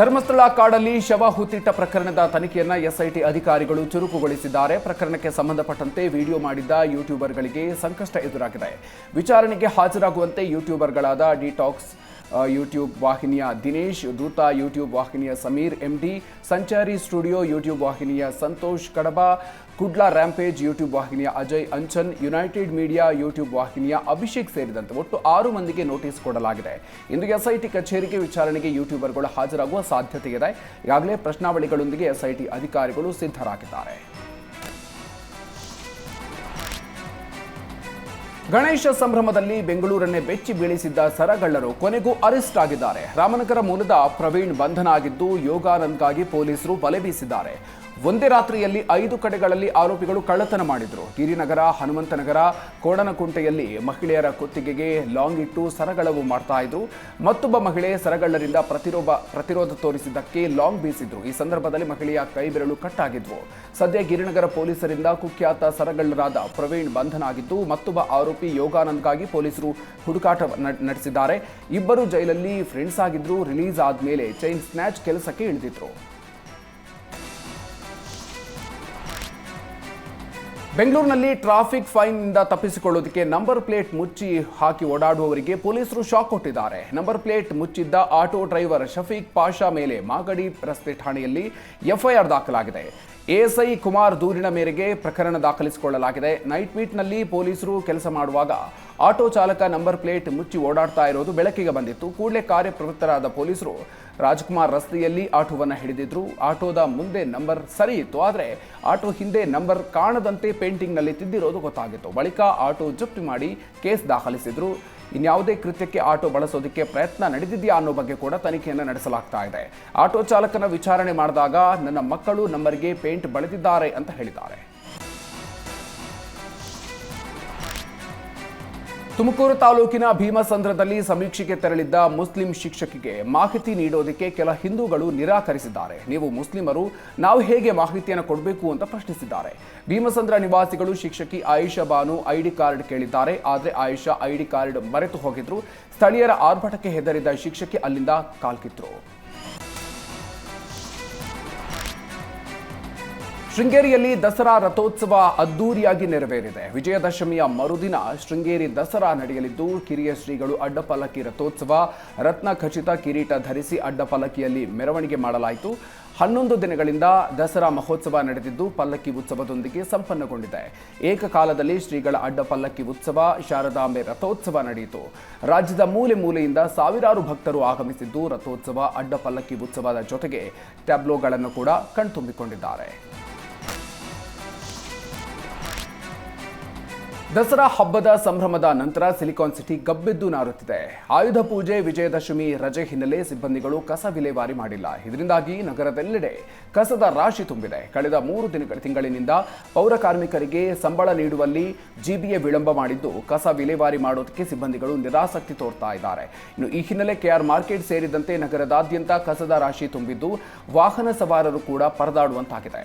ಧರ್ಮಸ್ಥಳ ಕಾಡಲ್ಲಿ ಶವ ಹೂತಿಟ್ಟ ಪ್ರಕರಣದ ತನಿಖೆಯನ್ನು ಎಸ್ಐಟಿ ಅಧಿಕಾರಿಗಳು ಚುರುಕುಗೊಳಿಸಿದ್ದಾರೆ. ಪ್ರಕರಣಕ್ಕೆ ಸಂಬಂಧಪಟ್ಟಂತೆ ವಿಡಿಯೋ ಮಾಡಿದ್ದ ಯೂಟ್ಯೂಬರ್ಗಳಿಗೆ ಸಂಕಷ್ಟ ಎದುರಾಗಿದೆ. ವಿಚಾರಣೆಗೆ ಹಾಜರಾಗುವಂತೆ ಯೂಟ್ಯೂಬರ್ಗಳಾದ ಡಿಟಾಕ್ಸ್ ಯೂಟ್ಯೂಬ್ ವಾಹಿನಿಯ ದಿನೇಶ್, ದೂತ ಯೂಟ್ಯೂಬ್ ವಾಹಿನಿಯ Sameer MD Sanchari studio YouTube ವಾಹಿನಿಯ ಸಂತೋಷ್ ಕಡಬ, ಕುಡ್ಲಾ ರ್ಯಾಂಪೇಜ್ ಯೂಟ್ಯೂಬ್ ವಾಹಿನಿಯ Ajay Anchan United Media YouTube ವಾಹಿನಿಯ ಅಭಿಷೇಕ್ ಸೇರಿದಂತೆ ಒಟ್ಟು ಆರು ಮಂದಿಗೆ ನೋಟಿಸ್ ಕೊಡಲಾಗಿದೆ. ಇಂದು ಎಸ್ಐಟಿ ಕಚೇರಿಗೆ ವಿಚಾರಣೆಗೆ ಯೂಟ್ಯೂಬರ್ಗಳು ಹಾಜರಾಗುವ ಸಾಧ್ಯತೆ ಇದೆ ಈಗಾಗಲೇ ಪ್ರಶ್ನಾವಳಿಗಳೊಂದಿಗೆ ಎಸ್ಐಟಿ ಅಧಿಕಾರಿಗಳು ಸಿದ್ಧರಾಗಿದ್ದಾರೆ. ಗಣೇಶ ಸಂಭ್ರಮದಲ್ಲಿ ಬೆಂಗಳೂರನ್ನೇ ಬೆಚ್ಚಿ ಬೀಳಿಸಿದ್ದ ಸರಗಳ್ಳರು ಕೊನೆಗೂ ಅರೆಸ್ಟ್ ಆಗಿದ್ದಾರೆ. ರಾಮನಗರ ಮೂಲದ ಪ್ರವೀಣ್ ಬಂಧನ ಆಗಿದ್ದು ಯೋಗಾನಂದ್ಗಾಗಿ ಪೊಲೀಸರು ಬಲೆ ಬೀಸಿದ್ದಾರೆ. ಒಂದೇ ರಾತ್ರಿಯಲ್ಲಿ ಐದು ಕಡೆಗಳಲ್ಲಿ ಆರೋಪಿಗಳು ಕಳ್ಳತನ ಮಾಡಿದ್ರು. ಗಿರಿನಗರ ಹನುಮಂತನಗರ, ಕೋಡನಕುಂಟೆಯಲ್ಲಿ ಮಹಿಳೆಯರ ಕುತ್ತಿಗೆಗೆ ಲಾಂಗ್ ಇಟ್ಟು ಸರಗಳವು ಮಾಡ್ತಾ ಇದ್ರು ಮತ್ತೊಬ್ಬ ಮಹಿಳೆ ಸರಗಳ್ಳರಿಂದ ಪ್ರತಿರೋಧ ಪ್ರತಿರೋಧ ತೋರಿಸಿದ್ದಕ್ಕೆ ಲಾಂಗ್ ಬೀಸಿದ್ರು. ಈ ಸಂದರ್ಭದಲ್ಲಿ ಮಹಿಳೆಯ ಕೈ ಬೆರಳು ಕಟ್ಟಾಗಿದ್ವು. ಸದ್ಯ ಗಿರಿನಗರ ಪೊಲೀಸರಿಂದ ಕುಖ್ಯಾತ ಸರಗಳ್ಳರಾದ ಪ್ರವೀಣ್ ಬಂಧನ ಆಗಿದ್ದು ಮತ್ತೊಬ್ಬ ಆರೋಪಿ ಯೋಗಾನಂದ್ಗಾಗಿ ಪೊಲೀಸರು ಹುಡುಕಾಟ ನಡೆಸಿದ್ದಾರೆ. ಇಬ್ಬರು ಜೈಲಲ್ಲಿ ಫ್ರೆಂಡ್ಸ್ ಆಗಿದ್ರು ರಿಲೀಸ್ ಆದ್ಮೇಲೆ ಚೈನ್ ಸ್ನ್ಯಾಚ್ ಕೆಲಸಕ್ಕೆ ಇಳಿದಿದ್ರು. ಬೆಂಗಳೂರಿನಲ್ಲಿ ಟ್ರಾಫಿಕ್ ಫೈನ್ನಿಂದ ತಪ್ಪಿಸಿಕೊಳ್ಳೋದಕ್ಕೆ ನಂಬರ್ ಪ್ಲೇಟ್ ಮುಚ್ಚಿ ಹಾಕಿ ಓಡಾಡುವವರಿಗೆ ಪೊಲೀಸರು ಶಾಕ್ ಕೊಟ್ಟಿದ್ದಾರೆ. ನಂಬರ್ ಪ್ಲೇಟ್ ಮುಚ್ಚಿದ್ದ ಆಟೋ ಡ್ರೈವರ್ ಶಫೀಕ್ ಪಾಷಾ ಮೇಲೆ ಮಾಗಡಿ ರಸ್ತೆ ಠಾಣೆಯಲ್ಲಿ ಎಫ್ಐಆರ್ ದಾಖಲಾಗಿದೆ. ಎಎಸ್ಐ ಕುಮಾರ್ ದೂರಿನ ಮೇರೆಗೆ ಪ್ರಕರಣ ದಾಖಲಿಸಿಕೊಳ್ಳಲಾಗಿದೆ. ನೈಟ್ ಮೀಟ್ನಲ್ಲಿ ಪೊಲೀಸರು ಕೆಲಸ ಮಾಡುವಾಗ ಆಟೋ ಚಾಲಕ ನಂಬರ್ ಪ್ಲೇಟ್ ಮುಚ್ಚಿ ಓಡಾಡ್ತಾ ಇರೋದು ಬೆಳಕಿಗೆ ಬಂದಿತ್ತು. ಕೂಡಲೇ ಕಾರ್ಯಪ್ರವೃತ್ತರಾದ ಪೊಲೀಸರು ರಾಜ್ಕುಮಾರ್ ರಸ್ತೆಯಲ್ಲಿ ಆಟೋವನ್ನು ಹಿಡಿದಿದ್ರು. ಆಟೋದ ಮುಂದೆ ನಂಬರ್ ಸರಿ ಇತ್ತು. ಆದರೆ ಆಟೋ ಹಿಂದೆ ನಂಬರ್ ಕಾಣದಂತೆ ಪೇಂಟಿಂಗ್ನಲ್ಲಿ ತಿದ್ದಿರೋದು ಗೊತ್ತಾಗಿತ್ತು. ಬಳಿಕ ಆಟೋ ಜಪ್ತಿ ಮಾಡಿ ಕೇಸ್ ದಾಖಲಿಸಿದ್ರು. ಇನ್ಯಾವುದೇ ಕೃತ್ಯಕ್ಕೆ ಆಟೋ ಬಳಸೋದಕ್ಕೆ ಪ್ರಯತ್ನ ನಡೆದಿದೆಯಾ ಅನ್ನೋ ಬಗ್ಗೆ ಕೂಡ ತನಿಖೆಯನ್ನು ನಡೆಸಲಾಗ್ತಾ ಇದೆ. ಆಟೋ ಚಾಲಕನ ವಿಚಾರಣೆ ಮಾಡಿದಾಗ, ನನ್ನ ಮಕ್ಕಳು ನಂಬರ್ಗೆ ಪೇಂಟ್ ಬಳದಿದ್ದಾರೆ ಅಂತ ಹೇಳಿದ್ದಾರೆ. ತುಮಕೂರು ತಾಲೂಕಿನ ಭೀಮಸಂದ್ರದಲ್ಲಿ ಸಮೀಕ್ಷೆಗೆ ತೆರಳಿದ್ದ ಮುಸ್ಲಿಂ ಶಿಕ್ಷಕಿಗೆ ಮಾಹಿತಿ ನೀಡೋದಕ್ಕೆ ಕೆಲ ಹಿಂದೂಗಳು ನಿರಾಕರಿಸಿದ್ದಾರೆ. ನೀವು ಮುಸ್ಲಿಮರು, ನಾವು ಹೇಗೆ ಮಾಹಿತಿಯನ್ನು ಕೊಡಬೇಕು ಅಂತ ಪ್ರಶ್ನಿಸಿದ್ದಾರೆ. ಭೀಮಸಂದ್ರ ನಿವಾಸಿಗಳು ಶಿಕ್ಷಕಿ ಆಯಿಷಾ ಬಾನು ಐಡಿ ಕಾರ್ಡ್ ಕೇಳಿದ್ದಾರೆ. ಆದರೆ ಆಯಿಷಾ ಐಡಿ ಕಾರ್ಡ್ ಮರೆತು ಹೋಗಿದ್ರು. ಸ್ಥಳೀಯರ ಆರ್ಭಟಕ್ಕೆ ಹೆದರಿದ ಶಿಕ್ಷಕಿ ಅಲ್ಲಿಂದ ಕಾಲ್ಕಿದ್ರು ಶೃಂಗೇರಿಯಲ್ಲಿ ದಸರಾ ರಥೋತ್ಸವ ಅದ್ದೂರಿಯಾಗಿ ನೆರವೇರಿದೆ. ವಿಜಯದಶಮಿಯ ಮರುದಿನ ಶೃಂಗೇರಿ ದಸರಾ ನಡೆಯಲಿದ್ದು, ಕಿರಿಯ ಶ್ರೀಗಳು ಅಡ್ಡಪಲ್ಲಕ್ಕಿ ರಥೋತ್ಸವ, ರತ್ನ ಖಚಿತ ಕಿರೀಟ ಧರಿಸಿ ಅಡ್ಡಪಲ್ಲಕ್ಕಿಯಲ್ಲಿ ಮೆರವಣಿಗೆ ಮಾಡಲಾಯಿತು. ಹನ್ನೊಂದು ದಿನಗಳಿಂದ ದಸರಾ ಮಹೋತ್ಸವ ನಡೆದಿದ್ದು, ಪಲ್ಲಕ್ಕಿ ಉತ್ಸವದೊಂದಿಗೆ ಸಂಪನ್ನಗೊಂಡಿದೆ. ಏಕಕಾಲದಲ್ಲಿ ಶ್ರೀಗಳ ಅಡ್ಡ ಪಲ್ಲಕ್ಕಿ ಉತ್ಸವ, ಶಾರದಾಂಬೆ ರಥೋತ್ಸವ ನಡೆಯಿತು. ರಾಜ್ಯದ ಮೂಲೆ ಮೂಲೆಯಿಂದ ಸಾವಿರಾರು ಭಕ್ತರು ಆಗಮಿಸಿದ್ದು, ರಥೋತ್ಸವ ಅಡ್ಡ ಪಲ್ಲಕ್ಕಿ ಉತ್ಸವದ ಜೊತೆಗೆ ಟ್ಯಾಬ್ಲೋಗಳನ್ನು ಕೂಡ ಕಣ್ತುಂಬಿಕೊಂಡಿದ್ದಾರೆ. ದಸರಾ ಹಬ್ಬದ ಸಂಭ್ರಮದ ನಂತರ ಸಿಲಿಕಾನ್ ಸಿಟಿ ಗಬ್ಬೆದ್ದು ನಾರುತ್ತಿದೆ. ಆಯುಧ ಪೂಜೆ, ವಿಜಯದಶಮಿ, ರಜೆ ಹಿನ್ನೆಲೆ ಸಿಬ್ಬಂದಿಗಳು ಕಸ ವಿಲೇವಾರಿ ಮಾಡಿಲ್ಲ. ಇದರಿಂದಾಗಿ ನಗರದೆಲ್ಲೆಡೆ ಕಸದ ರಾಶಿ ತುಂಬಿದೆ. ಕಳೆದ ಮೂರು ದಿನಗಳ ತಿಂಗಳಿನಿಂದ ಪೌರ ಕಾರ್ಮಿಕರಿಗೆ ಸಂಬಳ ನೀಡುವಲ್ಲಿ ಜಿಬಿಎ ವಿಳಂಬ ಮಾಡಿದ್ದು ಕಸ ವಿಲೇವಾರಿ ಮಾಡೋದಕ್ಕೆ ಸಿಬ್ಬಂದಿಗಳು ನಿರಾಸಕ್ತಿ ತೋರ್ತಾ ಇದ್ದಾರೆ. ಇನ್ನು ಈ ಹಿನ್ನೆಲೆ ಕೆಆರ್ ಮಾರ್ಕೆಟ್ ಸೇರಿದಂತೆ ನಗರದಾದ್ಯಂತ ಕಸದ ರಾಶಿ ತುಂಬಿದ್ದು ವಾಹನ ಸವಾರರು ಕೂಡ ಪರದಾಡುವಂತಾಗಿದೆ.